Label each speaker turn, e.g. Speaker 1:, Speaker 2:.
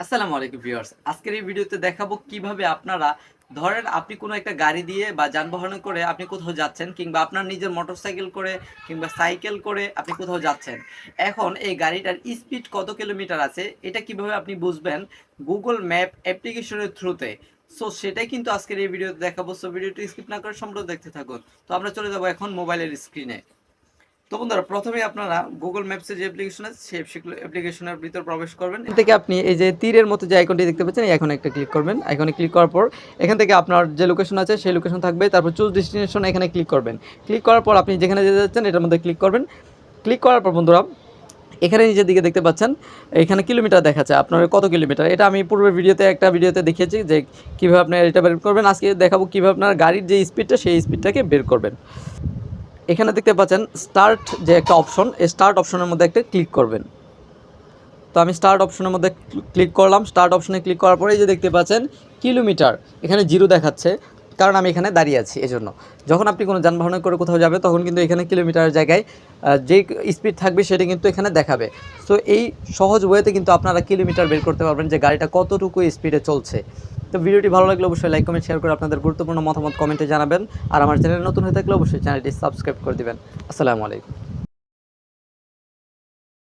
Speaker 1: আসসালামু আলাইকুম ভিউয়ার্স। আজকের এই ভিডিওতে দেখাবো কীভাবে আপনারা, ধরেন আপনি কোনো একটা গাড়ি দিয়ে বা যানবাহনে করে আপনি কোথাও যাচ্ছেন, কিংবা আপনার নিজের মোটরসাইকেল করে, কিংবা সাইকেল করে আপনি কোথাও যাচ্ছেন। এখন এই গাড়িটার স্পিড কত কিলোমিটার আছে, এটা কীভাবে আপনি বুঝবেন গুগল ম্যাপ অ্যাপ্লিকেশনের থ্রুতে। সো সেটাই কিন্তু আজকের এই ভিডিওতে দেখাবো। সো ভিডিওটি স্কিপ না করে সম্পূর্ণ দেখতে থাকুন। তো আমরা চলে যাব এখন মোবাইলের স্ক্রিনে। তো বন্ধুরা প্রথমে আপনারা গুগল ম্যাপসের যে অ্যাপ্লিকেশন আছে সেই অ্যাপ্লিকেশনের ভিতর প্রবেশ করবেন। এখান থেকে আপনি এই যে তীরের মতো যে আইকনটি দেখতে পাচ্ছেন আইকনে একটা ক্লিক করবেন। আইকনে ক্লিক করার পর এখান থেকে আপনার যে লোকেশন আছে, সেই লোকেশন থাকবে। তারপর চুজ ডেস্টিনেশন এখানে ক্লিক করবেন। ক্লিক করার পর আপনি যেখানে যেতে যাচ্ছেন, এটার মধ্যে ক্লিক করবেন। ক্লিক করার পর বন্ধুরা, এখানে নিচের দিকে দেখতে পাচ্ছেন, এখানে কিলোমিটার দেখাচ্ছে। আপনার কত কিলোমিটার? এটা আমি পূর্বের ভিডিওতে একটা ভিডিওতে দেখিয়েছি যে কীভাবে আপনি এটা বের করবেন। আজকে দেখাবো কীভাবে আপনার গাড়ির যে স্পিডটা সেই স্পিডটাকে বের করবেন। এখানে দেখতে পাচ্ছেন স্টার্ট যে একটা অপশন এই স্টার্ট অপশনের মধ্যে একটা ক্লিক করবেন। তো আমি স্টার্ট অপশনের মধ্যে ক্লিক করলাম স্টার্ট অপশনে ক্লিক করার পরে যে দেখতে পাচ্ছেন কিলোমিটার এখানে জিরো দেখাচ্ছে, কারণ আমি এখানে দাঁড়িয়ে আছি, এজন্য। যখন আপনি কোনো যানবাহনে করে কোথাও যাবে, তখন কিন্তু এখানে কিলোমিটারের জায়গায় যে স্পিড থাকবে সেটা কিন্তু এখানে দেখাবে। সো এই সহজ ওয়েতে কিন্তু আপনারা কিলোমিটার বের করতে পারবেন যে গাড়িটা কতটুকু স্পিডে চলছে। তো ভিডিওটি ভালো লাগলে অবশ্যই লাইক কমেন্ট শেয়ার করে আপনাদের গুরুত্বপূর্ণ মতামত কমেন্টে জানাবেন। আর আমার চ্যানেল নতুন হয়ে থাকলে অবশ্যই চ্যানেলটি সাবস্ক্রাইব করে দেবেন। আসসালামু আলাইকুম।